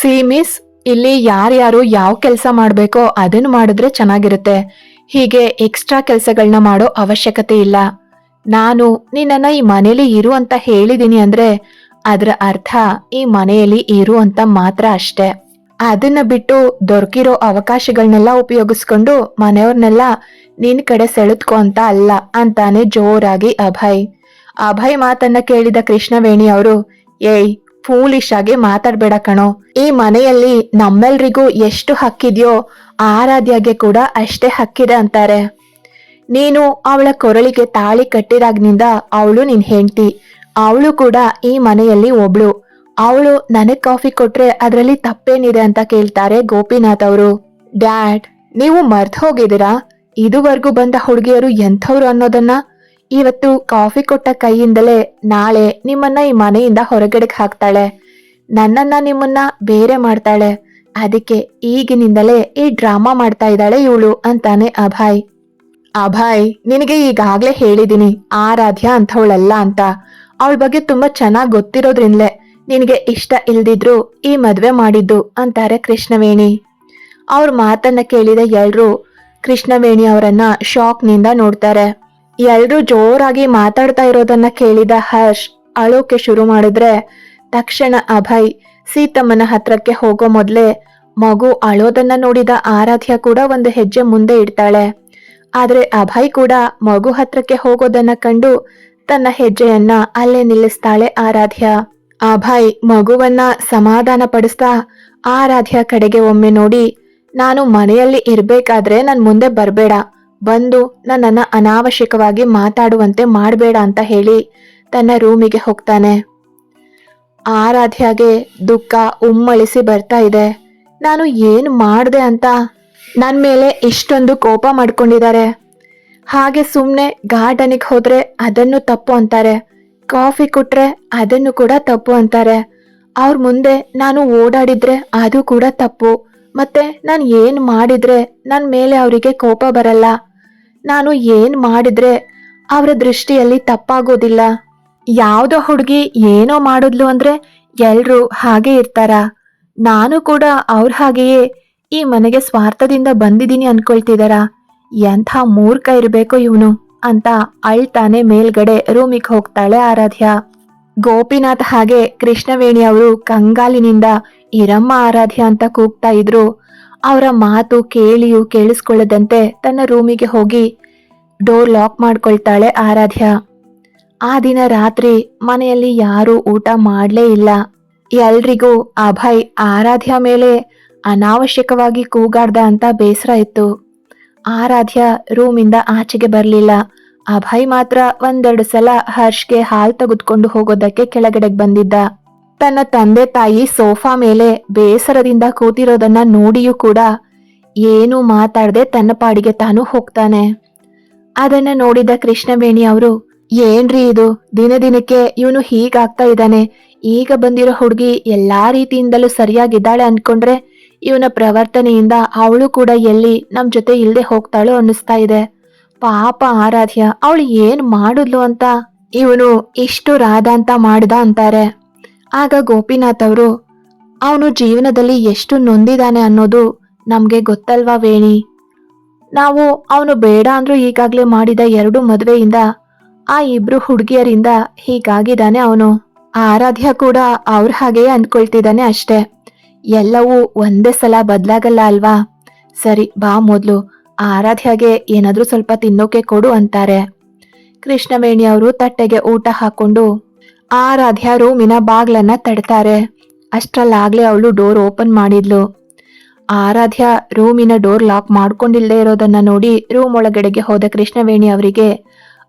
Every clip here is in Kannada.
ಸಿ ಮಿಸ್ ಇಲ್ಲಿ ಯಾರ್ಯಾರು ಯಾವ ಕೆಲಸ ಮಾಡಬೇಕೋ ಅದನ್ನು ಮಾಡಿದ್ರೆ ಚೆನ್ನಾಗಿರುತ್ತೆ. ಹೀಗೆ ಎಕ್ಸ್ಟ್ರಾ ಕೆಲಸಗಳನ್ನ ಮಾಡೋ ಅವಶ್ಯಕತೆ ಇಲ್ಲ. ನಾನು ನಿನ್ನನ್ನು ಈ ಮನೆಯಲ್ಲಿ ಇರು ಅಂತ ಹೇಳಿದ್ದೀನಿ ಅಂದ್ರೆ ಅದರ ಅರ್ಥ ಈ ಮನೆಯಲ್ಲಿ ಇರು ಅಂತ ಮಾತ್ರ ಅಷ್ಟೇ. ಅದನ್ನ ಬಿಟ್ಟು ದೊರಕಿರೋ ಅವಕಾಶಗಳನ್ನೆಲ್ಲ ಉಪಯೋಗಿಸ್ಕೊಂಡು ಮನೆಯವ್ರನ್ನೆಲ್ಲ ನಿನ್ ಕಡೆ ಸೆಳೆದ್ಕೊ ಅಂತ ಅಲ್ಲ ಅಂತಾನೆ ಜೋರಾಗಿ ಅಭಯ್. ಅಭಯ್ ಮಾತನ್ನ ಕೇಳಿದ ಕೃಷ್ಣವೇಣಿ ಅವರು, ಏಯ್ ಫೂಲಿಶ್ ಆಗಿ ಮಾತಾಡ್ಬೇಡ ಕಣೋ. ಈ ಮನೆಯಲ್ಲಿ ನಮ್ಮೆಲ್ರಿಗೂ ಎಷ್ಟು ಹಕ್ಕಿದ್ಯೋ ಆರಾಧ್ಯಗೆ ಕೂಡ ಅಷ್ಟೇ ಹಕ್ಕಿದೆ ಅಂತಾರೆ. ನೀನು ಅವಳ ಕೊರಳಿಗೆ ತಾಳಿ ಕಟ್ಟಿದಾಗ್ನಿಂದ ಅವಳು ನಿನ್ ಹೆಂಡತಿ. ಅವಳು ಕೂಡ ಈ ಮನೆಯಲ್ಲಿ ಒಬ್ಳು. ಅವಳು ನನಗ್ ಕಾಫಿ ಕೊಟ್ರೆ ಅದರಲ್ಲಿ ತಪ್ಪೇನಿದೆ ಅಂತ ಕೇಳ್ತಾರೆ ಗೋಪಿನಾಥ್ ಅವರು. ಡ್ಯಾಡ್, ನೀವು ಮರ್ತ್ ಹೋಗಿದ್ದೀರಾ? ಇದುವರೆಗೂ ಬಂದ ಹುಡುಗಿಯರು ಎಂಥವ್ರು ಅನ್ನೋದನ್ನ? ಇವತ್ತು ಕಾಫಿ ಕೊಟ್ಟ ಕೈಯಿಂದಲೇ ನಾಳೆ ನಿಮ್ಮನ್ನ ಈ ಮನೆಯಿಂದ ಹೊರಗಡೆಗೆ ಹಾಕ್ತಾಳೆ. ನನ್ನನ್ನ ನಿಮ್ಮನ್ನ ಬೇರೆ ಮಾಡ್ತಾಳೆ. ಅದಕ್ಕೆ ಈಗಿನಿಂದಲೇ ಈ ಡ್ರಾಮಾ ಮಾಡ್ತಾ ಇದ್ದಾಳೆ ಇವಳು ಅಂತಾನೆ ಅಭಾಯ್. ಅಭಾಯ್, ನಿನಗೆ ಈಗಾಗ್ಲೇ ಹೇಳಿದೀನಿ, ಆರಾಧ್ಯ ಅಂಥವಳಲ್ಲ ಅಂತ. ಅವಳ ಬಗ್ಗೆ ತುಂಬಾ ಚೆನ್ನಾಗಿ ಗೊತ್ತಿರೋದ್ರಿಂದಲೇ ನಿನಗೆ ಇಷ್ಟ ಇಲ್ದಿದ್ರು ಈ ಮದ್ವೆ ಮಾಡಿದ್ದು ಅಂತಾರೆ ಕೃಷ್ಣವೇಣಿ. ಅವ್ರ ಮಾತನ್ನ ಕೇಳಿದ ಎಲ್ರು ಕೃಷ್ಣವೇಣಿ ಅವರನ್ನ ಶಾಕ್ನಿಂದ ನೋಡ್ತಾರೆ. ಎಲ್ರು ಜೋರಾಗಿ ಮಾತಾಡ್ತಾ ಇರೋದನ್ನ ಕೇಳಿದ ಹರ್ಷ್ ಅಳೋಕೆ ಶುರು ಮಾಡಿದ್ರೆ, ತಕ್ಷಣ ಅಭಯ್ ಸೀತಮ್ಮನ ಹತ್ರಕ್ಕೆ ಹೋಗೋ ಮೊದಲೇ ಮಗು ಅಳೋದನ್ನ ನೋಡಿದ ಆರಾಧ್ಯ ಕೂಡ ಒಂದು ಹೆಜ್ಜೆ ಮುಂದೆ ಇಡ್ತಾಳೆ. ಆದ್ರೆ ಅಭಯ್ ಕೂಡ ಮಗು ಹತ್ರಕ್ಕೆ ಹೋಗೋದನ್ನ ಕಂಡು ತನ್ನ ಹೆಜ್ಜೆಯನ್ನ ಅಲ್ಲೇ ನಿಲ್ಲಿಸ್ತಾಳೆ ಆರಾಧ್ಯ. ಅಭಯ್ ಮಗುವನ್ನ ಸಮಾಧಾನ ಪಡಿಸ್ತಾ ಆರಾಧ್ಯ ಕಡೆಗೆ ಒಮ್ಮೆ ನೋಡಿ, ನಾನು ಮನೆಯಲ್ಲಿ ಇರ್ಬೇಕಾದ್ರೆ ನನ್ ಮುಂದೆ ಬರ್ಬೇಡ. ಬಂದು ನನ್ನನ್ನ ಅನಾವಶ್ಯಕವಾಗಿ ಮಾತಾಡುವಂತೆ ಮಾಡಬೇಡ ಅಂತ ಹೇಳಿ ತನ್ನ ರೂಮಿಗೆ ಹೋಗ್ತಾನೆ. ಆರಾಧ್ಯಾಗೆ ದುಃಖ ಉಮ್ಮಳಿಸಿ ಬರ್ತಾ ಇದೆ. ನಾನು ಏನು ಮಾಡಿದೆ ಅಂತ ನನ್ನ ಮೇಲೆ ಇಷ್ಟೊಂದು ಕೋಪ ಮಾಡ್ಕೊಂಡಿದ್ದಾರೆ. ಹಾಗೆ ಸುಮ್ಮನೆ ಗಾರ್ಡನಿಗೆ ಹೋದರೆ ಅದನ್ನು ತಪ್ಪು ಅಂತಾರೆ. ಕಾಫಿ ಕೊಟ್ರೆ ಅದನ್ನು ಕೂಡ ತಪ್ಪು ಅಂತಾರೆ. ಅವ್ರ ಮುಂದೆ ನಾನು ಓಡಾಡಿದ್ರೆ ಅದು ಕೂಡ ತಪ್ಪು. ಮತ್ತೆ ನಾನು ಏನು ಮಾಡಿದ್ರೆ ನನ್ನ ಮೇಲೆ ಅವರಿಗೆ ಕೋಪ ಬರಲ್ಲ. ನಾನು ಏನ್ ಮಾಡಿದ್ರೆ ಅವರ ದೃಷ್ಟಿಯಲ್ಲಿ ತಪ್ಪಾಗೋದಿಲ್ಲ? ಯಾವುದೋ ಹುಡುಗಿ ಏನೋ ಮಾಡಿದ್ಲು ಅಂದ್ರೆ ಎಲ್ರು ಹಾಗೆ ಇರ್ತಾರ. ನಾನು ಕೂಡ ಅವ್ರ ಹಾಗೆಯೇ ಈ ಮನೆಗೆ ಸ್ವಾರ್ಥದಿಂದ ಬಂದಿದ್ದೀನಿ ಅನ್ಕೊಳ್ತಿದಾರ. ಎಂಥ ಮೂರ್ಖ ಇರಬೇಕು ಇವನು ಅಂತ ಅಳ್ತಾನೆ ಮೇಲ್ಗಡೆ ರೂಮಿಗೆ ಹೋಗ್ತಾಳೆ ಆರಾಧ್ಯ. ಗೋಪಿನಾಥ್ ಹಾಗೆ ಕೃಷ್ಣವೇಣಿ ಅವರು ಕಂಗಾಲಿನಿಂದ, ಇರಮ್ಮ ಆರಾಧ್ಯ ಅಂತ ಕೂಗ್ತಾ ಇದ್ರು. ಅವರ ಮಾತು ಕೇಳಿಯೂ ಕೇಳಿಸ್ಕೊಳ್ಳದಂತೆ ತನ್ನ ರೂಮಿಗೆ ಹೋಗಿ ಡೋರ್ ಲಾಕ್ ಮಾಡ್ಕೊಳ್ತಾಳೆ ಆರಾಧ್ಯ. ಆ ದಿನ ರಾತ್ರಿ ಮನೆಯಲ್ಲಿ ಯಾರೂ ಊಟ ಮಾಡಲೇ ಇಲ್ಲ. ಎಲ್ರಿಗೂ ಅಭಯ್ ಆರಾಧ್ಯ ಮೇಲೆ ಅನಾವಶ್ಯಕವಾಗಿ ಕೂಗಾಡ್ದ ಅಂತ ಬೇಸರ ಇತ್ತು. ಆರಾಧ್ಯ ರೂಮಿಂದ ಆಚೆಗೆ ಬರಲಿಲ್ಲ. ಅಭಯ್ ಮಾತ್ರ ಒಂದೆರಡು ಸಲ ಹರ್ಷ್ಗೆ ಹಾಲ್ ತೆಗೆದುಕೊಂಡು ಹೋಗೋದಕ್ಕೆ ಕೆಳಗಡೆಗೆ ಬಂದಿದ್ದ. ತನ್ನ ತಂದೆ ತಾಯಿ ಸೋಫಾ ಮೇಲೆ ಬೇಸರದಿಂದ ಕೂತಿರೋದನ್ನ ನೋಡಿಯೂ ಕೂಡ ಏನು ಮಾತಾಡದೆ ತನ್ನ ಪಾಡಿಗೆ ತಾನು ಹೋಗ್ತಾನೆ. ಅದನ್ನ ನೋಡಿದ ಕೃಷ್ಣವೇಣಿ ಅವರು, ಏನ್ರಿ ಇದು? ದಿನ ದಿನಕ್ಕೆ ಇವನು ಹೀಗಾಗ್ತಾ ಇದ್ದಾನೆ. ಈಗ ಬಂದಿರೋ ಹುಡುಗಿ ಎಲ್ಲಾ ರೀತಿಯಿಂದಲೂ ಸರಿಯಾಗಿದ್ದಾಳೆ ಅನ್ಕೊಂಡ್ರೆ ಇವನ ಪ್ರವರ್ತನೆಯಿಂದ ಅವಳು ಕೂಡ ಎಲ್ಲಿ ನಮ್ ಜೊತೆ ಇಲ್ಲದೆ ಹೋಗ್ತಾಳೋ ಅನ್ನಿಸ್ತಾ ಇದೆ. ಪಾಪ ಆರಾಧ್ಯ, ಅವಳು ಏನ್ ಮಾಡಿದ್ಲು ಅಂತ? ಇವನು ಇಷ್ಟು ರಾಧ ಅಂತ ಮಾಡ್ದ ಅಂತಾರೆ. ಆಗ ಗೋಪಿನಾಥ್ ಅವರು, ಅವನು ಜೀವನದಲ್ಲಿ ಎಷ್ಟು ನೊಂದಿದ್ದಾನೆ ಅನ್ನೋದು ನಮಗೆ ಗೊತ್ತಲ್ವಾ ವೇಣಿ? ನಾವು ಅವನು ಬೇಡ ಅಂದ್ರೂ ಈಗಾಗಲೇ ಮಾಡಿದ ಎರಡು ಮದುವೆಯಿಂದ ಆ ಇಬ್ರು ಹುಡುಗಿಯರಿಂದ ಹೀಗಾಗಿದ್ದಾನೆ ಅವನು. ಆರಾಧ್ಯ ಕೂಡ ಅವ್ರ ಹಾಗೆಯೇ ಅಂದ್ಕೊಳ್ತಿದ್ದಾನೆ ಅಷ್ಟೇ. ಎಲ್ಲವೂ ಒಂದೇ ಸಲ ಬದಲಾಗಲ್ಲ ಅಲ್ವಾ? ಸರಿ, ಬಾ ಮೊದಲು. ಆರಾಧ್ಯಗೆ ಏನಾದರೂ ಸ್ವಲ್ಪ ತಿನ್ನೋಕೆ ಕೊಡು ಅಂತಾರೆ. ಕೃಷ್ಣವೇಣಿ ಅವರು ತಟ್ಟೆಗೆ ಊಟ ಹಾಕೊಂಡು ಆರಾಧ್ಯ ರೂಮಿನ ಬಾಗ್ಲನ್ನ ತಡ್ತಾರೆ. ಅಷ್ಟ್ರಲ್ಲಾಗ್ಲೇ ಅವಳು ಡೋರ್ ಓಪನ್ ಮಾಡಿದ್ಲು. ಆರಾಧ್ಯ ರೂಮಿನ ಡೋರ್ ಲಾಕ್ ಮಾಡ್ಕೊಂಡಿಲ್ಲದೆ ಇರೋದನ್ನ ನೋಡಿ ರೂಮ್ ಒಳಗಡೆಗೆ ಹೋದ ಕೃಷ್ಣವೇಣಿ ಅವರಿಗೆ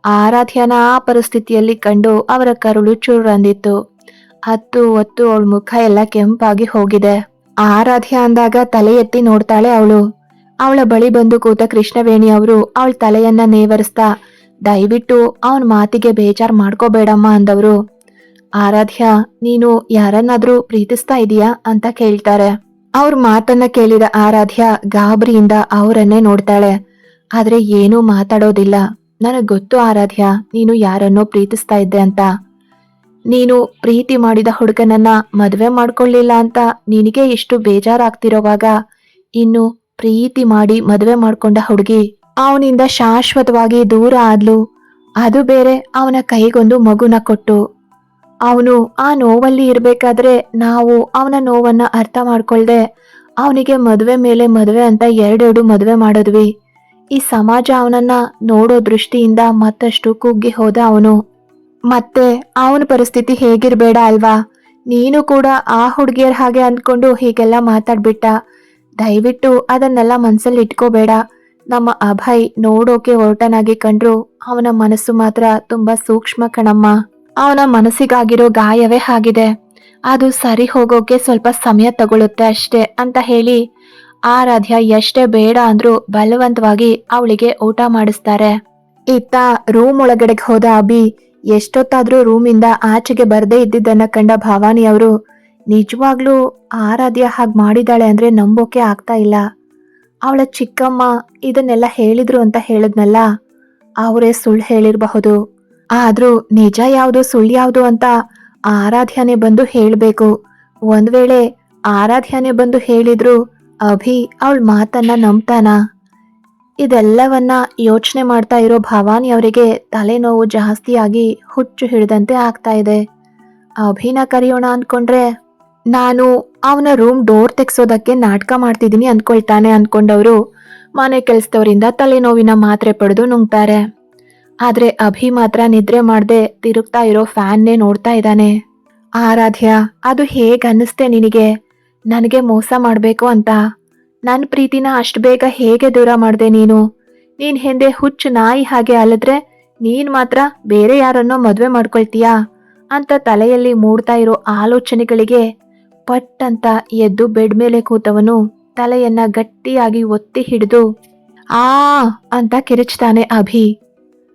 ಆರಾಧ್ಯನ ಆ ಪರಿಸ್ಥಿತಿಯಲ್ಲಿ ಕಂಡು ಅವರ ಕರುಳು ಚುರ್ರಂದಿತ್ತು. ಹತ್ತು ಹೊತ್ತು ಅವಳ ಮುಖ ಎಲ್ಲ ಕೆಂಪಾಗಿ ಹೋಗಿದೆ. ಆರಾಧ್ಯ ಅಂದಾಗ ತಲೆ ಎತ್ತಿ ನೋಡ್ತಾಳೆ ಅವಳು. ಅವಳ ಬಳಿ ಬಂದು ಕೂತ ಕೃಷ್ಣವೇಣಿ ಅವರು ಅವಳ ತಲೆಯನ್ನ ನೇವರಿಸ್ತಾ, ದಯವಿಟ್ಟು ಅವನ ಮಾತಿಗೆ ಬೇಜಾರ್ ಮಾಡ್ಕೋಬೇಡಮ್ಮ ಅಂದವರು. ಆರಾಧ್ಯ, ನೀನು ಯಾರನ್ನಾದ್ರೂ ಪ್ರೀತಿಸ್ತಾ ಇದೀಯಾ ಅಂತ ಕೇಳ್ತಾರೆ. ಅವ್ರ ಮಾತನ್ನ ಕೇಳಿದ ಆರಾಧ್ಯ ಗಾಬರಿಯಿಂದ ಅವರನ್ನೇ ನೋಡ್ತಾಳೆ. ಆದ್ರೆ ಏನೂ ಮಾತಾಡೋದಿಲ್ಲ. ನನಗ್ ಗೊತ್ತು ಆರಾಧ್ಯ, ನೀನು ಯಾರನ್ನೋ ಪ್ರೀತಿಸ್ತಾ ಇದ್ದೆ ಅಂತ. ನೀನು ಪ್ರೀತಿ ಮಾಡಿದ ಹುಡುಗನನ್ನ ಮದುವೆ ಮಾಡ್ಕೊಳ್ಳಿಲ್ಲ ಅಂತ ನಿನಗೆ ಇಷ್ಟು ಬೇಜಾರಾಗ್ತಿರೋವಾಗ ಇನ್ನು ಪ್ರೀತಿ ಮಾಡಿ ಮದುವೆ ಮಾಡ್ಕೊಂಡ ಹುಡುಗಿ ಅವನಿಂದ ಶಾಶ್ವತವಾಗಿ ದೂರ ಆದ್ಲು. ಅದು ಬೇರೆ, ಅವನ ಕೈಗೊಂದು ಮಗುನ ಕೊಟ್ಟು ಅವನು ಆ ನೋವಲ್ಲಿ ಇರಬೇಕಾದ್ರೆ ನಾವು ಅವನ ನೋವನ್ನ ಅರ್ಥ ಮಾಡ್ಕೊಳ್ದೆ ಅವನಿಗೆ ಮದುವೆ ಮೇಲೆ ಮದುವೆ ಅಂತ ಎರಡೆರಡು ಮದುವೆ ಮಾಡಿದ್ವಿ. ಈ ಸಮಾಜ ಅವನನ್ನ ನೋಡೋ ದೃಷ್ಟಿಯಿಂದ ಮತ್ತಷ್ಟು ಕುಗ್ಗಿ ಹೋದ ಅವನು. ಮತ್ತೆ ಅವನ ಪರಿಸ್ಥಿತಿ ಹೇಗಿರಬೇಡ ಅಲ್ವಾ? ನೀನು ಕೂಡ ಆ ಹುಡುಗಿಯರ್ ಹಾಗೆ ಅಂದ್ಕೊಂಡು ಹೀಗೆಲ್ಲ ಮಾತಾಡ್ಬಿಟ್ಟ. ದಯವಿಟ್ಟು ಅದನ್ನೆಲ್ಲ ಮನ್ಸಲ್ಲಿ ಇಟ್ಕೋಬೇಡ. ನಮ್ಮ ಅಭಯ್ ನೋಡೋಕೆ ಒರಟನಾಗಿ ಕಂಡ್ರು ಅವನ ಮನಸ್ಸು ಮಾತ್ರ ತುಂಬಾ ಸೂಕ್ಷ್ಮ ಕಣಮ್ಮ. ಅವನ ಮನಸ್ಸಿಗಾಗಿರೋ ಗಾಯವೇ ಆಗಿದೆ. ಅದು ಸರಿ ಹೋಗೋಕೆ ಸ್ವಲ್ಪ ಸಮಯ ತಗೊಳ್ಳುತ್ತೆ ಅಷ್ಟೇ ಅಂತ ಹೇಳಿ ಆರಾಧ್ಯ ಎಷ್ಟೇ ಬೇಡ ಅಂದ್ರೂ ಬಲವಂತವಾಗಿ ಅವಳಿಗೆ ಊಟ ಮಾಡಿಸ್ತಾರೆ. ಇತ್ತ ರೂಮ್ ಒಳಗಡೆಗೆ ಹೋದ ಅಭಿ ಎಷ್ಟೊತ್ತಾದ್ರೂ ರೂಮಿಂದ ಆಚೆಗೆ ಬರದೇ ಇದ್ದಿದ್ದನ್ನ ಕಂಡ ಭವಾನಿ ಅವರು, ನಿಜವಾಗ್ಲೂ ಆರಾಧ್ಯ ಹಾಗೆ ಮಾಡಿದಾಳೆ ಅಂದ್ರೆ ನಂಬೋಕೆ ಆಗ್ತಾ ಇಲ್ಲ. ಅವಳ ಚಿಕ್ಕಮ್ಮ ಇದನ್ನೆಲ್ಲ ಹೇಳಿದ್ರು ಅಂತ ಹೇಳಿದ್ನಲ್ಲ, ಅವರೇ ಸುಳ್ಳು ಹೇಳಿರಬಹುದು. ಆದ್ರೂ ನಿಜ ಯಾವುದು ಸುಳ್ಳು ಯಾವುದು ಅಂತ ಆರಾಧ್ಯನೆ ಬಂದು ಹೇಳಬೇಕು. ಒಂದ್ ವೇಳೆ ಆರಾಧ್ಯನೆ ಬಂದು ಹೇಳಿದ್ರು ಅಭಿ ಅವಳ ಮಾತನ್ನ ನಂಬ್ತಾನ? ಇದೆಲ್ಲವನ್ನ ಯೋಚನೆ ಮಾಡ್ತಾ ಇರೋ ಭವಾನಿ ಅವರಿಗೆ ತಲೆನೋವು ಜಾಸ್ತಿಯಾಗಿ ಹುಚ್ಚು ಹಿಡಿದಂತೆ ಆಗ್ತಾ ಇದೆ. ಅಭಿನ ಕರೆಯೋಣ ಅನ್ಕೊಂಡ್ರೆ ನಾನು ಅವನ ರೂಮ್ ಡೋರ್ ತೆಗ್ಸೋದಕ್ಕೆ ನಾಟಕ ಮಾಡ್ತಿದ್ದೀನಿ ಅನ್ಕೊಳ್ತಾನೆ ಅನ್ಕೊಂಡವರು. ಮನೆ ಕೆಲಸದವರಿಂದ ತಲೆನೋವಿನ ಮಾತ್ರೆ ಪಡೆದು ನುಂಗ್ತಾರೆ. ಆದ್ರೆ ಅಭಿ ಮಾತ್ರ ನಿದ್ರೆ ಮಾಡ್ದೆ ತಿರುಗ್ತಾ ಇರೋ ಫ್ಯಾನ್ನೇ ನೋಡ್ತಾ ಇದ್ದಾನೆ. ಆರಾಧ್ಯ, ಅದು ಹೇಗೆ ಅನ್ನಿಸ್ತೆ ನಿನಗೆ? ನನಗೆ ಮೋಸ ಮಾಡಬೇಕು ಅಂತ. ನನ್ನ ಪ್ರೀತಿನ ಅಷ್ಟು ಬೇಗ ಹೇಗೆ ದೂರ ಮಾಡಿದೆ ನೀನು? ನೀನ್ ಹಿಂದೆ ಹುಚ್ಚು ನಾಯಿ ಹಾಗೆ ಅಲ್ಲದ್ರೆ ನೀನ್ ಮಾತ್ರ ಬೇರೆ ಯಾರನ್ನೋ ಮದುವೆ ಮಾಡ್ಕೊಳ್ತೀಯಾ? ಅಂತ ತಲೆಯಲ್ಲಿ ಮೂಡ್ತಾ ಇರೋ ಆಲೋಚನೆಗಳಿಗೆ ಪಟ್ ಅಂತ ಎದ್ದು ಬೆಡ್ ಮೇಲೆ ಕೂತವನು ತಲೆಯನ್ನ ಗಟ್ಟಿಯಾಗಿ ಒತ್ತಿ ಹಿಡಿದು, ಆ ಅಂತ ಕಿರಿಚ್ತಾನೆ ಅಭಿ.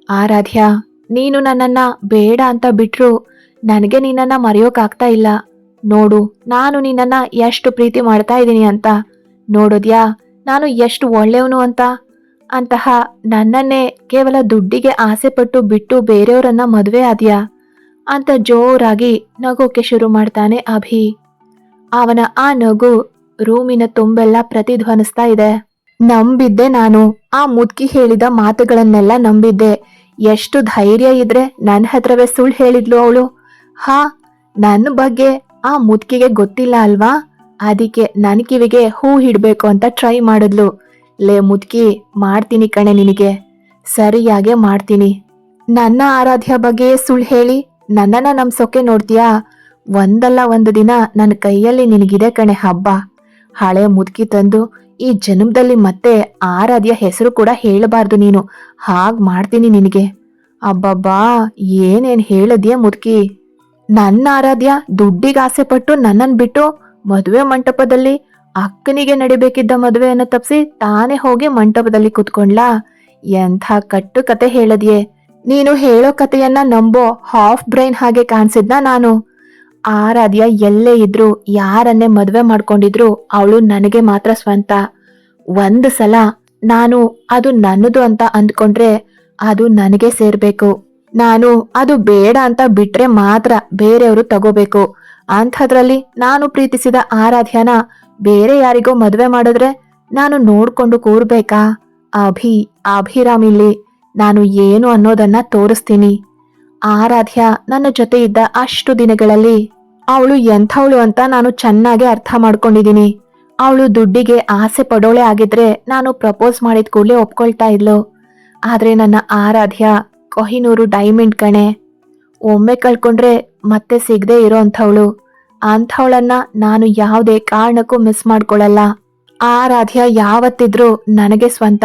ಆರಾಧ್ಯ, ನೀನು ನನ್ನನ್ನ ಬೇಡ ಅಂತ ಬಿಟ್ರು ನನಗೆ ನಿನ್ನನ್ನ ಮರೆಯೋಕಾಗ್ತಾ ಇಲ್ಲ. ನೋಡು, ನಾನು ನಿನ್ನನ್ನ ಎಷ್ಟು ಪ್ರೀತಿ ಮಾಡ್ತಾ ಇದ್ದೀನಿ ಅಂತ. ನೋಡೋದ್ಯಾ, ನಾನು ಎಷ್ಟು ಒಳ್ಳೆಯವನು ಅಂತ. ಅಂತಹ ನನ್ನನ್ನೇ ಕೇವಲ ದುಡ್ಡಿಗೆ ಆಸೆಪಟ್ಟು ಬಿಟ್ಟು ಬೇರೆಯವರನ್ನ ಮದುವೆ ಆದ್ಯಾ? ಅಂತ ಜೋರಾಗಿ ನಗೋಕೆ ಶುರು ಮಾಡ್ತಾನೆ ಅಭಿ. ಅವನ ಆ ನಗು ರೂಮಿನ ತುಂಬೆಲ್ಲ ಪ್ರತಿಧ್ವನಿಸ್ತಾ ಇದೆ. ನಂಬಿದ್ದೆ ನಾನು. ಆ ಮುದ್ಕಿ ಹೇಳಿದ ಮಾತುಗಳನ್ನೆಲ್ಲ ನಂಬಿದ್ದೆ. ಎಷ್ಟು ಧೈರ್ಯ ಇದ್ರೆ ನನ್ನ ಹತ್ರವೇ ಸುಳ್ಳು ಹೇಳಿದ್ಲು ಅವಳು. ಹಾ ನನ್ನ ಬಗ್ಗೆ ಆ ಮುದ್ಕಿಗೆ ಗೊತ್ತಿಲ್ಲ ಅಲ್ವಾ? ಅದಕ್ಕೆ ನನ್ನ ಕಿವಿಗೆ ಹೂ ಹಿಡ್ಬೇಕು ಅಂತ ಟ್ರೈ ಮಾಡಿದ್ಲು. ಲೇ ಮುದ್ಕಿ, ಮಾಡ್ತೀನಿ ಕಣೆ ನಿನಗೆ. ಸರಿಯಾಗೆ ಮಾಡ್ತೀನಿ. ನನ್ನ ಆರಾಧ್ಯ ಬಗ್ಗೆ ಸುಳ್ಳು ಹೇಳಿ, ನನ್ನನ್ನು ನಂಬಿಸೋಕೆ ನೋಡ್ತೀಯಾ? ಒಂದಲ್ಲ ಒಂದು ದಿನ ನನ್ನ ಕೈಯಲ್ಲಿ ನಿನಗಿದೆ ಕಣೆ ಹಬ್ಬ. ಹಳೆ ಮುದ್ಕಿ ತಂದು ಈ ಜನ್ಮದಲ್ಲಿ ಮತ್ತೆ ಆರಾಧ್ಯ ಹೆಸರು ಕೂಡ ಹೇಳಬಾರ್ದು ನೀನು. ಹಾಗ್ ಮಾಡ್ತೀನಿ ನಿನಗೆ. ಅಬ್ಬಬ್ಬಾ, ಏನೇನ್ ಹೇಳದ್ಯ ಮುದುಕಿ? ನನ್ನ ಆರಾಧ್ಯ ದುಡ್ಡಿಗೆ ಆಸೆ ಪಟ್ಟು ನನ್ನನ್ ಬಿಟ್ಟು ಮದುವೆ ಮಂಟಪದಲ್ಲಿ ಅಕ್ಕನಿಗೆ ನಡಿಬೇಕಿದ್ದ ಮದುವೆಯನ್ನು ತಪ್ಸಿ ತಾನೇ ಹೋಗಿ ಮಂಟಪದಲ್ಲಿ ಕುತ್ಕೊಂಡ್ಲಾ? ಎಂಥ ಕಟ್ಟು ಕತೆ ಹೇಳದ್ಯೆ. ನೀನು ಹೇಳೋ ಕಥೆಯನ್ನ ನಂಬೋ ಹಾಫ್ ಬ್ರೈನ್ ಹಾಗೆ ಕಾಣಿಸಿದ್ನ ನಾನು? ಆರಾಧ್ಯ ಎಲ್ಲೇ ಇದ್ರು, ಯಾರನ್ನೇ ಮದುವೆ ಮಾಡ್ಕೊಂಡಿದ್ರು ಅವಳು ನನಗೆ ಮಾತ್ರ ಸ್ವಂತ. ಒಂದು ಸಲ ನಾನು ಅದು ನನ್ನದು ಅಂತ ಅಂದ್ಕೊಂಡ್ರೆ ಅದು ನನಗೆ ಸೇರ್ಬೇಕು. ನಾನು ಅದು ಬೇಡ ಅಂತ ಬಿಟ್ರೆ ಮಾತ್ರ ಬೇರೆಯವರು ತಗೋಬೇಕು. ಅಂಥದ್ರಲ್ಲಿ ನಾನು ಪ್ರೀತಿಸಿದ ಆರಾಧ್ಯನ ಬೇರೆ ಯಾರಿಗೋ ಮದುವೆ ಮಾಡಿದ್ರೆ ನಾನು ನೋಡ್ಕೊಂಡು ಕೂರ್ಬೇಕಾ? ಅಭಿ, ಅಭಿರಾಮ್ ಇಲ್ಲಿ. ನಾನು ಏನು ಅನ್ನೋದನ್ನ ತೋರಿಸ್ತೀನಿ. ಆರಾಧ್ಯ ನನ್ನ ಜೊತೆ ಇದ್ದ ಅಷ್ಟು ದಿನಗಳಲ್ಲಿ ಅವಳು ಎಂಥವಳು ಅಂತ ನಾನು ಚೆನ್ನಾಗಿ ಅರ್ಥ ಮಾಡ್ಕೊಂಡಿದ್ದೀನಿ. ಅವಳು ದುಡ್ಡಿಗೆ ಆಸೆ ಪಡೋಳೆ ಆಗಿದ್ರೆ ನಾನು ಪ್ರಪೋಸ್ ಮಾಡಿದ ಕೂಡಲೇ ಒಪ್ಕೊಳ್ತಾ ಇದ್ಲು. ಆದರೆ ನನ್ನ ಆರಾಧ್ಯ, ಕೊಹಿನೂರು ಡೈಮಂಡ್ ಕಣೆ. ಒಮ್ಮೆ ಕಳ್ಕೊಂಡ್ರೆ ಮತ್ತೆ ಸಿಗದೆ ಇರೋ ಅಂಥವಳು. ಅಂಥವಳನ್ನ ನಾನು ಯಾವುದೇ ಕಾರಣಕ್ಕೂ ಮಿಸ್ ಮಾಡ್ಕೊಳ್ಳಲ್ಲ ಆರಾಧ್ಯ ಯಾವತ್ತಿದ್ರೂ ನನಗೆ ಸ್ವಂತ.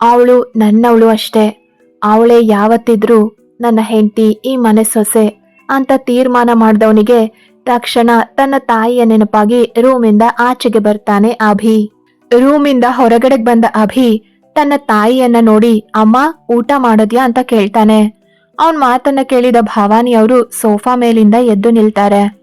ಅವಳು ನನ್ನವಳು ಅಷ್ಟೇ. ಅವಳೇ ಯಾವತ್ತಿದ್ರೂ ನನ್ನ ಹೆಂಡತಿ ಈ ಮನೆ ಸೊಸೆ. ಅಂತ ತೀರ್ಮಾನ ಮಾಡಿದವನಿಗೆ ತಕ್ಷಣ ತನ್ನ ತಾಯಿಯ ನೆನಪಾಗಿ ರೂಮಿಂದ ಆಚೆಗೆ ಬರ್ತಾನೆ ಅಭಿ. ರೂಮಿಂದ ಹೊರಗಡೆಗೆ ಬಂದ ಅಭಿ ತನ್ನ ತಾಯಿಯನ್ನ ನೋಡಿ, ಅಮ್ಮ, ಊಟ ಮಾಡೋದ್ಯಾ? ಅಂತ ಕೇಳ್ತಾನೆ. ಅವನ್ ಮಾತನ್ನ ಕೇಳಿದ ಭವಾನಿ ಅವರು ಸೋಫಾ ಮೇಲಿಂದ ಎದ್ದು ನಿಲ್ತಾರೆ.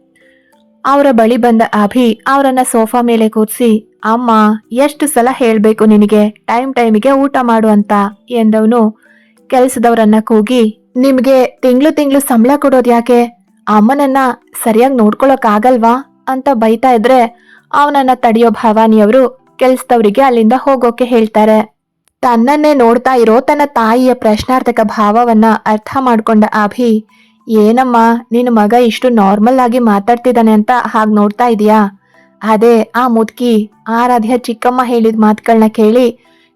ಅವರ ಬಳಿ ಬಂದ ಅಭಿ ಅವರನ್ನ ಸೋಫಾ ಮೇಲೆ ಕೂರಿಸಿ ಅಮ್ಮ, ಎಷ್ಟು ಸಲ ಹೇಳ್ಬೇಕು ನಿನಗೆ? ಟೈಮ್ ಟೈಮಿಗೆ ಊಟ ಮಾಡು ಅಂತ, ಎಂದವನು ಕೆಲಸದವರನ್ನ ಕೂಗಿ ನಿಮ್ಗೆ ತಿಂಗ್ಳು ತಿಂಗ್ಳು ಸಂಬಳ ಕೊಡೋದು ಯಾಕೆ? ಅಮ್ಮನನ್ನ ಸರಿಯಾಗಿ ನೋಡ್ಕೊಳಕ್ ಆಗಲ್ವಾ ಅಂತ ಬೈತಾ ಇದ್ರೆ ಅವನನ್ನ ತಡೆಯೋ ಭವಾನಿಯವರು ಕೆಲ್ಸದವರಿಗೆ ಅಲ್ಲಿಂದ ಹೋಗೋಕೆ ಹೇಳ್ತಾರೆ. ತನ್ನನ್ನೇ ನೋಡ್ತಾ ಇರೋ ತನ್ನ ತಾಯಿಯ ಪ್ರಶ್ನಾರ್ಥಕ ಭಾವವನ್ನ ಅರ್ಥ ಮಾಡ್ಕೊಂಡ ಅಭಿ, ಏನಮ್ಮ ನಿನ್ನ ಮಗ ಇಷ್ಟು ನಾರ್ಮಲ್ ಆಗಿ ಮಾತಾಡ್ತಿದ್ದಾನೆ ಅಂತ ಹಾಗೆ ನೋಡ್ತಾ ಇದೀಯಾ? ಅದೇ ಆ ಮುದ್ಕಿ ಆರಾಧ್ಯ ಚಿಕ್ಕಮ್ಮ ಹೇಳಿದ ಮಾತುಗಳನ್ನ ಕೇಳಿ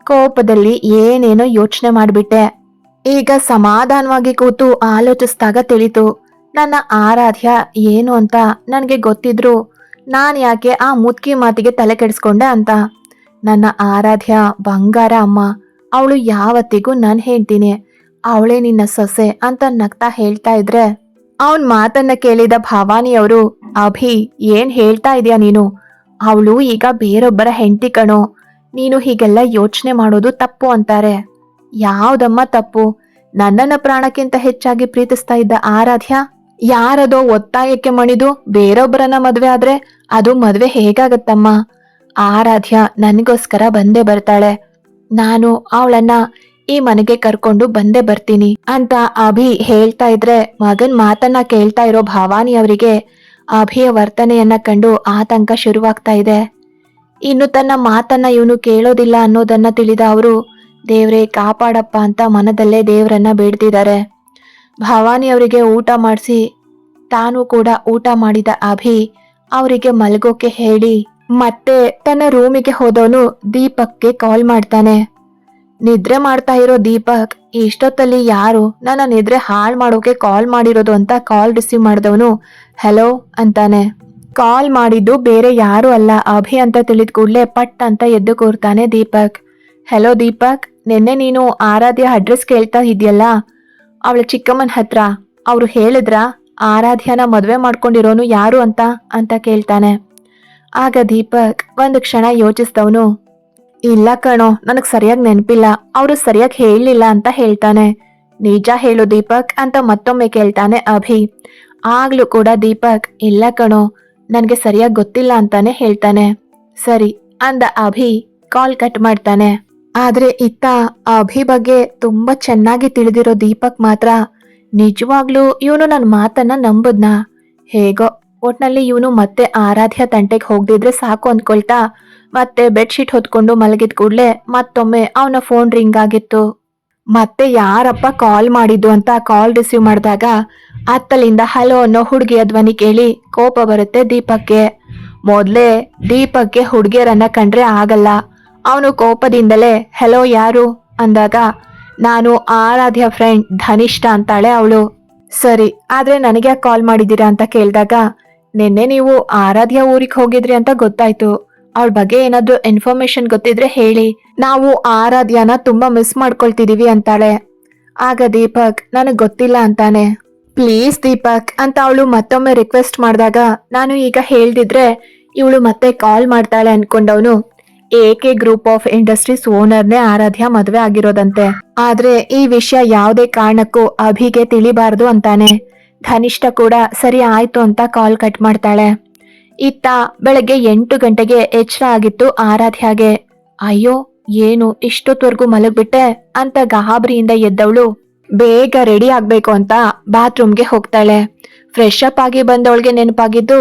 ಕೋಪದಲ್ಲಿ ಏನೇನೋ ಯೋಚನೆ ಮಾಡ್ಬಿಟ್ಟೆ. ಈಗ ಸಮಾಧಾನವಾಗಿ ಕೂತು ಆಲೋಚಿಸಿದಾಗ ತಿಳಿತು, ನನ್ನ ಆರಾಧ್ಯ ಏನು ಅಂತ ನನಗೆ ಗೊತ್ತಿದ್ರು. ನಾನು ಯಾಕೆ ಆ ಮುದ್ಕಿ ಮಾತಿಗೆ ತಲೆ ಕೆಡಿಸ್ಕೊಂಡೆ ಅಂತ. ನನ್ನ ಆರಾಧ್ಯ, ಬಂಗಾರ ಅಮ್ಮ, ಅವಳು ಯಾವತ್ತಿಗೂ ನಾನು ಹೇಳ್ತೀನಿ ಅವಳೇ ನಿನ್ನ ಸೊಸೆ ಅಂತ ನಗ್ತಾ ಹೇಳ್ತಾ ಇದ್ರೆ, ಅವನ್ ಮಾತನ್ನ ಕೇಳಿದ ಭವಾನಿಯವರು, ಅಭಿ, ಏನ್ ಹೇಳ್ತಾ ಇದೀಯ ನೀನು? ಅವಳು ಈಗ ಬೇರೊಬ್ಬರ ಹೆಂಡತಿ ಕಣೋ. ನೀನು ಹೀಗೆಲ್ಲ ಯೋಚನೆ ಮಾಡೋದು ತಪ್ಪು ಅಂತಾರೆ. ಯಾವ್ದಮ್ಮ ತಪ್ಪು? ನನ್ನನ್ನ ಪ್ರಾಣಕ್ಕಿಂತ ಹೆಚ್ಚಾಗಿ ಪ್ರೀತಿಸ್ತಾ ಇದ್ದ ಆರಾಧ್ಯ, ಯಾರದೋ ಒತ್ತಾಯಕ್ಕೆ ಮಣಿದು ಬೇರೊಬ್ಬರನ್ನ ಮದ್ವೆ ಆದ್ರೆ ಅದು ಮದ್ವೆ ಹೇಗಾಗತ್ತಮ್ಮ? ಆರಾಧ್ಯ ನನಗೋಸ್ಕರ ಬಂದೇ ಬರ್ತಾಳೆ. ನಾನು ಅವಳನ್ನ ಈ ಮನೆಗೆ ಕರ್ಕೊಂಡು ಬಂದೇ ಬರ್ತೀನಿ ಅಂತ ಅಭಿ ಹೇಳ್ತಾ ಇದ್ರೆ ಮಗನ್ ಮಾತನ್ನ ಕೇಳ್ತಾ ಇರೋ ಭವಾನಿ ಅವರಿಗೆ ಅಭಿಯ ವರ್ತನೆಯನ್ನ ಕಂಡು ಆತಂಕ ಶುರುವಾಗ್ತಾ ಇದೆ. ಇನ್ನು ತನ್ನ ಮಾತನ್ನ ಇವನು ಕೇಳೋದಿಲ್ಲ ಅನ್ನೋದನ್ನ ತಿಳಿದ ಅವರು ದೇವ್ರೇ, ಕಾಪಾಡಪ್ಪ ಅಂತ ಮನದಲ್ಲೇ ದೇವರನ್ನ ಬೇಡ್ತಿದ್ದಾರೆ. ಭವಾನಿ ಅವರಿಗೆ ಊಟ ಮಾಡಿಸಿ, ತಾನು ಕೂಡ ಊಟ ಮಾಡಿದ ಅಭಿ ಅವರಿಗೆ ಮಲಗೋಕೆ ಹೇಳಿ, ಮತ್ತೆ ತನ್ನ ರೂಮಿಗೆ ಹೋದವನು ದೀಪಕ್ಗೆ ಕಾಲ್ ಮಾಡ್ತಾನೆ. ನಿದ್ರೆ ಮಾಡ್ತಾ ಇರೋ ದೀಪಕ್ ಇಷ್ಟೊತ್ತಲ್ಲಿ ಯಾರು ನನ್ನ ನಿದ್ರೆ ಹಾಳು ಮಾಡೋಕೆ ಕಾಲ್ ಮಾಡಿರೋದು ಅಂತ ಕಾಲ್ ರಿಸೀವ್ ಮಾಡಿದವನು ಹೆಲೋ ಅಂತಾನೆ. ಕಾಲ್ ಮಾಡಿದ್ದು ಬೇರೆ ಯಾರು ಅಲ್ಲ, ಅಭಿ ಅಂತ ತಿಳಿದ ಕೂಡಲೇ ಪಟ್ ಅಂತ ಎದ್ದು ಕೂರ್ತಾನೆ ದೀಪಕ್. ಹೆಲೋ ದೀಪಕ್ ನಿನ್ನೆ ನೀನು ಆರಾಧ್ಯ ಅಡ್ರೆಸ್ ಕೇಳ್ತಾ ಇದೆಯಲ್ಲ ಅವಳ ಚಿಕ್ಕಮ್ಮನ ಹತ್ರ. ಅವರು ಹೇಳಿದ್ರ, ಆರಾಧ್ಯನ ಮದುವೆ ಮಾಡ್ಕೊಂಡಿರೋನು ಯಾರು ಅಂತ? ಅಂತ ಕೇಳ್ತಾನೆ. ಆಗ ದೀಪಕ್ ಒಂದು ಕ್ಷಣ ಯೋಚಿಸ್ತವನು. ಇಲ್ಲ ಕಣೋ, ನನಗೆ ಸರಿಯಾಗಿ ನೆನಪಿಲ್ಲ. ಅವರು ಸರಿಯಾಗಿ ಹೇಳಲಿಲ್ಲ ಅಂತ ಹೇಳ್ತಾನೆ. ನಿಜ ಹೇಳು ದೀಪಕ್ ಅಂತ ಮತ್ತೊಮ್ಮೆ ಕೇಳ್ತಾನೆ ಅಭಿ. ಆಗ್ಲೂ ಕೂಡ ದೀಪಕ್, ಇಲ್ಲ ಕಣೋ, ನನಗೆ ಸರಿಯಾಗಿ ಗೊತ್ತಿಲ್ಲ ಅಂತಾನೆ ಹೇಳ್ತಾನೆ. ಸರಿ, ಅಂದ ಅಭಿ, ಕಾಲ್ ಕಟ್ ಮಾಡ್ತಾನೆ. ಆದ್ರೆ ಇತ್ತ ಅಭಿ ಬಗ್ಗೆ ತುಂಬಾ ಚೆನ್ನಾಗಿ ತಿಳಿದಿರೋ ದೀಪಕ್ ಮಾತ್ರ ನಿಜವಾಗ್ಲೂ ಇವನು ನನ್ನ ಮಾತನ್ನ ನಂಬುದ್ನ? ಹೇಗೋ, ಒಟ್ನಲ್ಲಿ ಇವನು ಮತ್ತೆ ಆರಾಧ್ಯ ತಂಟೆಗೆ ಹೋಗ್ದಿದ್ರೆ ಸಾಕು ಅಂದ್ಕೊಳ್ತಾ ಮತ್ತೆ ಬೆಡ್ಶೀಟ್ ಹೊತ್ಕೊಂಡು ಮಲಗಿದ ಕೂಡ್ಲೆ ಮತ್ತೊಮ್ಮೆ ಅವನ ಫೋನ್ ರಿಂಗ್ ಆಗಿತ್ತು. ಮತ್ತೆ ಯಾರಪ್ಪ ಕಾಲ್ ಮಾಡಿದ್ದು ಅಂತ ಕಾಲ್ ರಿಸೀವ್ ಮಾಡಿದಾಗ ಅತ್ತಲಿಂದ ಹಲೋ ಅನ್ನೋ ಹುಡುಗಿಯ ಧ್ವನಿ ಕೇಳಿ ಕೋಪ ಬರುತ್ತೆ ದೀಪಕ್ಗೆ. ಮೊದ್ಲೇ ದೀಪಕ್ಗೆ ಹುಡುಗಿಯರನ್ನ ಕಂಡ್ರೆ ಆಗಲ್ಲ. ಅವನು ಕೋಪದಿಂದಲೇ, ಹೆಲೋ ಯಾರು? ಅಂದಾಗ, ನಾನು ಆರಾಧ್ಯ ಫ್ರೆಂಡ್ ಧನಿಷ್ಠ ಅಂತಾಳೆ ಅವಳು. ಸರಿ, ಆದ್ರೆ ನನಗೆ ಕಾಲ್ ಮಾಡಿದ್ದೀರಾ? ಅಂತ ಕೇಳಿದಾಗ, ನಿನ್ನೆ ನೀವು ಆರಾಧ್ಯ ಊರಿಗೆ ಹೋಗಿದ್ರಿ ಅಂತ ಗೊತ್ತಾಯ್ತು. ಅವಳ ಬಗ್ಗೆ ಏನಾದರೂ ಇನ್ಫಾರ್ಮೇಶನ್ ಗೊತ್ತಿದ್ರೆ ಹೇಳಿ. ನಾವು ಆರಾಧ್ಯನ ತುಂಬಾ ಮಿಸ್ ಮಾಡ್ಕೊಳ್ತಿದೀವಿ ಅಂತಾಳೆ. ಆಗ ದೀಪಕ್, ನನಗೆ ಗೊತ್ತಿಲ್ಲ ಅಂತಾನೆ. ಪ್ಲೀಸ್ ದೀಪಕ್, ಅಂತ ಅವಳು ಮತ್ತೊಮ್ಮೆ ರಿಕ್ವೆಸ್ಟ್ ಮಾಡಿದಾಗ, ನಾನು ಈಗ ಹೇಳ್ದಿದ್ರೆ ಇವಳು ಮತ್ತೆ ಕಾಲ್ ಮಾಡ್ತಾಳೆ ಅನ್ಕೊಂಡವನು. ಎಕೆ ಗ್ರೂಪ್ ಆಫ್ ಇಂಡಸ್ಟ್ರೀಸ್ ಓನರ್ನೇ ಆರಾಧ್ಯ ಮದುವೆ ಆಗಿರೋದಂತೆ? ಆದ್ರೆ ಈ ವಿಷಯ ಯಾವುದೇ ಕಾರಣಕ್ಕೂ ಅಭಿಗೆ ತಿಳಿಬಾರದು ಅಂತಾನೆ. ಧನಿಷ್ಠ ಕೂಡ ಸರಿ ಆಯ್ತು ಅಂತ ಕಾಲ್ ಕಟ್ ಮಾಡ್ತಾಳೆ. ಇತ್ತ ಬೆಳಗ್ಗೆ ಎಂಟು ಗಂಟೆಗೆ ಎಚ್ಚರ ಆಗಿತ್ತು ಆರಾಧ್ಯಾಗೆ. ಅಯ್ಯೋ, ಏನು ಇಷ್ಟೊತ್ವರೆಗೂ ಮಲಗ್ಬಿಟ್ಟೆ ಅಂತ ಗಾಬರಿಯಿಂದ ಎದ್ದವಳು. ಬೇಗ ರೆಡಿ ಆಗ್ಬೇಕು ಅಂತ ಬಾತ್ರೂಮ್ಗೆ ಹೋಗ್ತಾಳೆ. ಫ್ರೆಶ್ ಅಪ್ ಆಗಿ ಬಂದವಳಿಗೆ ನೆನಪಾಗಿದ್ದು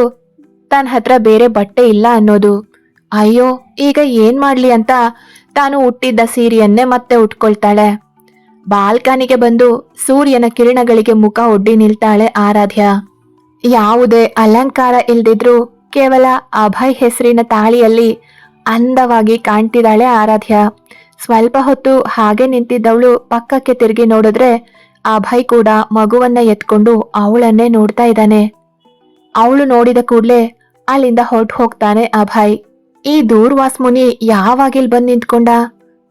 ತನ್ನ ಹತ್ರ ಬೇರೆ ಬಟ್ಟೆ ಇಲ್ಲ ಅನ್ನೋದು. ಅಯ್ಯೋ, ಈಗ ಏನ್ ಮಾಡ್ಲಿ ಅಂತ ತಾನು ಹುಟ್ಟಿದ್ದ ಸೀರೆಯನ್ನೇ ಮತ್ತೆ ಉಟ್ಕೊಳ್ತಾಳೆ. ಬಾಲ್ಕನಿಗೆ ಬಂದು ಸೂರ್ಯನ ಕಿರಣಗಳಿಗೆ ಮುಖ ಒಡ್ಡಿ ನಿಲ್ತಾಳೆ ಆರಾಧ್ಯ. ಯಾವುದೇ ಅಲಂಕಾರ ಇಲ್ದಿದ್ರು ಕೇವಲ ಅಭಯ್ ಹೆಸರಿನ ತಾಳಿಯಲ್ಲಿ ಅಂದವಾಗಿ ಕಾಣ್ತಿದ್ದಾಳೆ ಆರಾಧ್ಯ. ಸ್ವಲ್ಪ ಹೊತ್ತು ಹಾಗೆ ನಿಂತಿದ್ದವಳು ಪಕ್ಕಕ್ಕೆ ತಿರುಗಿ ನೋಡಿದ್ರೆ ಅಭಯ್ ಕೂಡ ಮಗುವನ್ನ ಎತ್ಕೊಂಡು ಅವಳನ್ನೇ ನೋಡ್ತಾ ಇದ್ದಾನೆ. ಅವಳು ನೋಡಿದ ಕೂಡಲೇ ಅಲ್ಲಿಂದ ಹೊರಟು ಹೋಗ್ತಾನೆ ಅಭಯ್. ಈ ದೂರ್ವಾಸ್ ಮುನಿ ಯಾವಾಗಿಲ್ ಬಂದ್ ನಿಂತ್ಕೊಂಡ?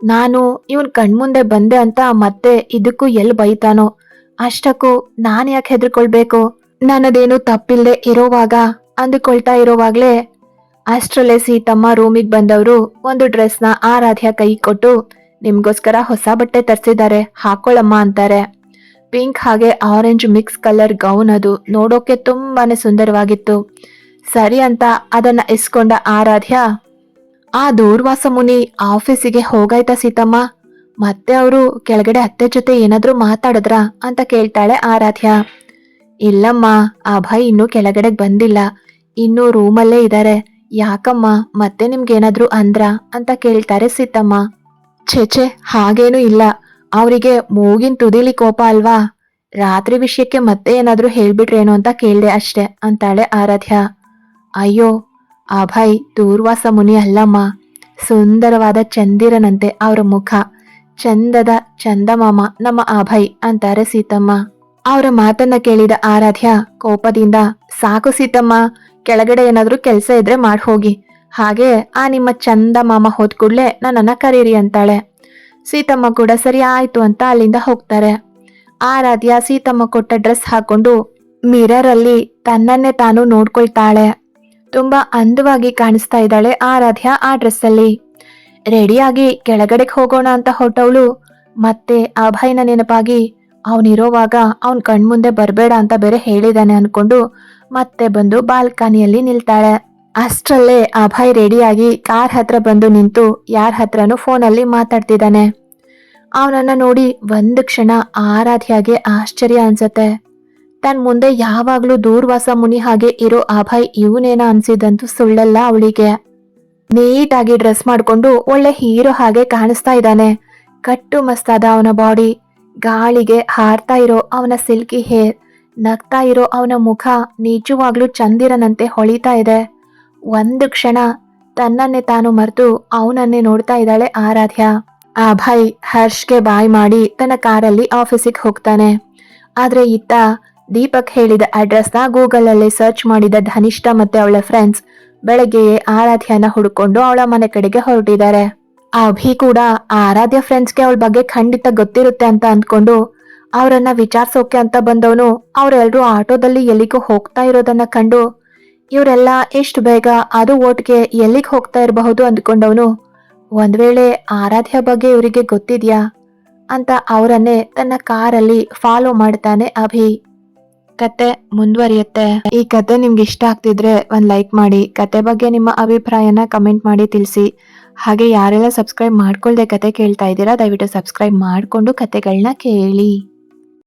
ನಾನು ಇವನ್ ಕಣ್ಮುಂದೆ ಬಂದೆ ಅಂತ ಮತ್ತೆ ಇದಕ್ಕೂ ಎಲ್ ಬೈತಾನೋ? ಅಷ್ಟಕ್ಕೂ ನಾನ್ ಯಾಕೆ ಹೆದರ್ಕೊಳ್ಬೇಕು? ನನ್ನದೇನು ತಪ್ಪಿಲ್ಲದೆ ಇರೋವಾಗ? ಅಂದುಕೊಳ್ತಾ ಇರೋವಾಗ್ಲೇ ಅಷ್ಟ್ರಲ್ಲೇ ಸೀತಮ್ಮ ರೂಮಿಗೆ ಬಂದವರು ಒಂದು ಡ್ರೆಸ್ನ ಆರಾಧ್ಯ ಕೈ ಕೊಟ್ಟು ನಿಮ್ಗೋಸ್ಕರ ಹೊಸ ಬಟ್ಟೆ ತರಿಸಿದ್ದಾರೆ, ಹಾಕೊಳ್ಳಮ್ಮ ಅಂತಾರೆ. ಪಿಂಕ್ ಹಾಗೆ ಆರೆಂಜ್ ಮಿಕ್ಸ್ ಕಲರ್ ಗೌನ್ ಅದು ನೋಡೋಕೆ ತುಂಬಾನೇ ಸುಂದರವಾಗಿತ್ತು. ಸರಿ ಅಂತ ಅದನ್ನ ಇಸ್ಕೊಂಡ ಆರಾಧ್ಯ, ಆ ದೂರ್ವಾಸ ಮುನಿ ಆಫೀಸಿಗೆ ಹೋಗಾಯ್ತಾ ಸೀತಮ್ಮ. ಮತ್ತೆ ಅವರು ಕೆಳಗಡೆ ಅತ್ತೆ ಜೊತೆ ಏನಾದರೂ ಮಾತಾಡಿದ್ರಾ ಅಂತ ಕೇಳ್ತಾಳೆ ಆರಾಧ್ಯ. ಇಲ್ಲಮ್ಮ ಅಭಯ್ ಇನ್ನೂ ಕೆಳಗಡೆಗೆ ಬಂದಿಲ್ಲ. ಇನ್ನೂ ರೂಮಲ್ಲೇ ಇದ್ದಾರೆ ಯಾಕಮ್ಮ, ಮತ್ತೆ ನಿಮ್ಗೇನಾದ್ರೂ ಅಂದ್ರ ಅಂತ ಕೇಳ್ತಾರೆ ಸೀತಮ್ಮ. ಛೇ ಛೇ, ಹಾಗೇನೂ ಇಲ್ಲ. ಅವರಿಗೆ ಮೂಗಿನ ತುದಿಲಿ ಕೋಪ ಅಲ್ವಾ? ರಾತ್ರಿ ವಿಷಯಕ್ಕೆ ಮತ್ತೆ ಏನಾದರೂ ಹೇಳ್ಬಿಟ್ರೇನು ಅಂತ ಕೇಳಿದೆ ಅಷ್ಟೆ ಅಂತಾಳೆ ಆರಾಧ್ಯ. ಅಯ್ಯೋ ಅಭಯ್ ದೂರ್ವಾಸ ಮುನಿ ಅಲ್ಲಮ್ಮ. ಸುಂದರವಾದ ಚಂದಿರನಂತೆ ಅವರ ಮುಖ. ಚಂದದ ಚಂದಮಾಮ ನಮ್ಮ ಅಭಯ್ ಅಂತಾರೆ ಸೀತಮ್ಮ. ಅವರ ಮಾತನ್ನ ಕೇಳಿದ ಆರಾಧ್ಯ ಕೋಪದಿಂದ, ಸಾಕು ಸೀತಮ್ಮ, ಕೆಳಗಡೆ ಏನಾದರೂ ಕೆಲಸ ಇದ್ರೆ ಮಾಡಿ ಹೋಗಿ. ಹಾಗೆ ಆ ನಿಮ್ಮ ಚಂದ ಮಾಮ ಹೋದ್ ಕೂಡಲೇ ನನ್ನನ್ನ ಕರೀರಿ ಅಂತಾಳೆ. ಸೀತಮ್ಮ ಕೂಡ, ಸರಿ ಆಯ್ತು ಅಂತ ಅಲ್ಲಿಂದ ಹೋಗ್ತಾರೆ. ಆರಾಧ್ಯ ಸೀತಮ್ಮ ಕೊಟ್ಟ ಡ್ರೆಸ್ ಹಾಕೊಂಡು ಮಿರರ್ ಅಲ್ಲಿ ತನ್ನನ್ನೇ ತಾನು ನೋಡ್ಕೊಳ್ತಾಳೆ. ತುಂಬಾ ಅಂದವಾಗಿ ಕಾಣಿಸ್ತಾ ಇದ್ದಾಳೆ ಆರಾಧ್ಯ ಆ ಡ್ರೆಸ್ ಅಲ್ಲಿ ರೆಡಿಯಾಗಿ ಕೆಳಗಡೆಗೆ ಹೋಗೋಣ ಅಂತ ಹೊರಟವಳು. ಮತ್ತೆ ಅಭಯನ ನೆನಪಾಗಿ ಅವನಿರೋವಾಗ ಅವನ್ ಕಣ್ಮುಂದೆ ಬರಬೇಡ ಅಂತ ಬೇರೆ ಹೇಳಿದಾನೆ ಅನ್ಕೊಂಡು ಮತ್ತೆ ಬಂದು ಬಾಲ್ಕನಿಯಲ್ಲಿ ನಿಲ್ತಾಳೆ. ಅಷ್ಟರಲ್ಲೇ ಅಭಯ್ ರೆಡಿಯಾಗಿ ಕಾರ್ ಹತ್ರ ಬಂದು ನಿಂತು ಯಾರ ಹತ್ರನೂ ಫೋನಲ್ಲಿ ಮಾತಾಡ್ತಿದ್ದಾನೆ. ಅವನನ್ನ ನೋಡಿ ಒಂದು ಕ್ಷಣ ಆರಾಧ್ಯಾಗೆ ಆಶ್ಚರ್ಯ ಅನ್ಸತ್ತೆ. ತನ್ ಮುಂದೆ ಯಾವಾಗ್ಲೂ ದೂರ್ವಾಸ ಮುನಿ ಹಾಗೆ ಇರೋ ಅಭಯ್ ಇವನೇನ ಅನ್ಸಿದಂತೂ ಸುಳ್ಳಲ್ಲ ಅವಳಿಗೆ. ನೀಟಾಗಿ ಡ್ರೆಸ್ ಮಾಡ್ಕೊಂಡು ಒಳ್ಳೆ ಹೀರೋ ಹಾಗೆ ಕಾಣಿಸ್ತಾ ಇದ್ದಾನೆ. ಕಟ್ಟು ಮಸ್ತಾದ ಅವನ ಬಾಡಿ. ಗಾಳಿಗೆ ಹಾರ್ತಾ ಇರೋ ಅವನ ಸಿಲ್ಕಿ ಹೇರ್. ನಗ್ತಾ ಇರೋ ಅವನ ಮುಖ ನಿಜವಾಗ್ಲೂ ಚಂದಿರನಂತೆ ಹೊಳಿತಾ ಇದೆ. ಒಂದು ಕ್ಷಣ ತನ್ನನ್ನೇ ತಾನು ಮರೆತು ಅವನನ್ನೇ ನೋಡ್ತಾ ಇದ್ದಾಳೆ ಆರಾಧ್ಯ. ಅಭಯ್ ಹರ್ಷ್ಗೆ ಬಾಯ್ ಮಾಡಿ ತನ್ನ ಕಾರಲ್ಲಿ ಆಫೀಸಿಗೆ ಹೋಗ್ತಾನೆ. ಆದ್ರೆ ಇತ್ತ ದೀಪಕ್ ಹೇಳಿದ ಅಡ್ರೆಸ್ನ ಗೂಗಲಲ್ಲಿ ಸರ್ಚ್ ಮಾಡಿದ ಧನಿಷ್ಠ ಮತ್ತೆ ಅವಳ ಫ್ರೆಂಡ್ಸ್ ಬೆಳಗ್ಗೆಯೇ ಆರಾಧ್ಯನ ಹುಡುಕೊಂಡು ಅವಳ ಮನೆ ಕಡೆಗೆ ಹೊರಟಿದ್ದಾರೆ. ಅಭಿ ಕೂಡ ಆರಾಧ್ಯ ಫ್ರೆಂಡ್ಸ್ಗೆ ಅವಳ ಬಗ್ಗೆ ಖಂಡಿತ ಗೊತ್ತಿರುತ್ತೆ ಅಂತ ಅಂದ್ಕೊಂಡು ಅವರನ್ನ ವಿಚಾರಿಸೋಕೆ ಅಂತ ಬಂದವನು ಅವರೆಲ್ಲರೂ ಆಟೋದಲ್ಲಿ ಎಲ್ಲಿಗೂ ಹೋಗ್ತಾ ಇರೋದನ್ನ ಕಂಡು ಇವರೆಲ್ಲ ಎಷ್ಟು ಬೇಗ ಅದು ಓಟ್ಗೆ ಎಲ್ಲಿಗೆ ಹೋಗ್ತಾ ಇರಬಹುದು ಅಂದ್ಕೊಂಡವನು, ಒಂದ್ ವೇಳೆ ಆರಾಧ್ಯ ಬಗ್ಗೆ ಇವರಿಗೆ ಗೊತ್ತಿದ್ಯಾ? ಅಂತ ಅವರನ್ನೇ ತನ್ನ ಕಾರಲ್ಲಿ ಫಾಲೋ ಮಾಡ್ತಾನೆ ಅಭಿ. ಕತೆ ಮುಂದುವರಿಯುತ್ತೆ. ಈ ಕತೆ ನಿಮ್ಗೆ ಇಷ್ಟ ಆಗ್ತಿದ್ರೆ ಒಂದ್ ಲೈಕ್ ಮಾಡಿ, ಕತೆ ಬಗ್ಗೆ ನಿಮ್ಮ ಅಭಿಪ್ರಾಯನ ಕಮೆಂಟ್ ಮಾಡಿ ತಿಳಿಸಿ. ಹಾಗೆ ಯಾರೆಲ್ಲ ಸಬ್ಸ್ಕ್ರೈಬ್ ಮಾಡ್ಕೊಳ್ದೆ ಕತೆ ಕೇಳ್ತಾ ಇದ್ದೀರಾ, ದಯವಿಟ್ಟು ಸಬ್ಸ್ಕ್ರೈಬ್ ಮಾಡ್ಕೊಂಡು ಕತೆಗಳನ್ನ ಕೇಳಿ.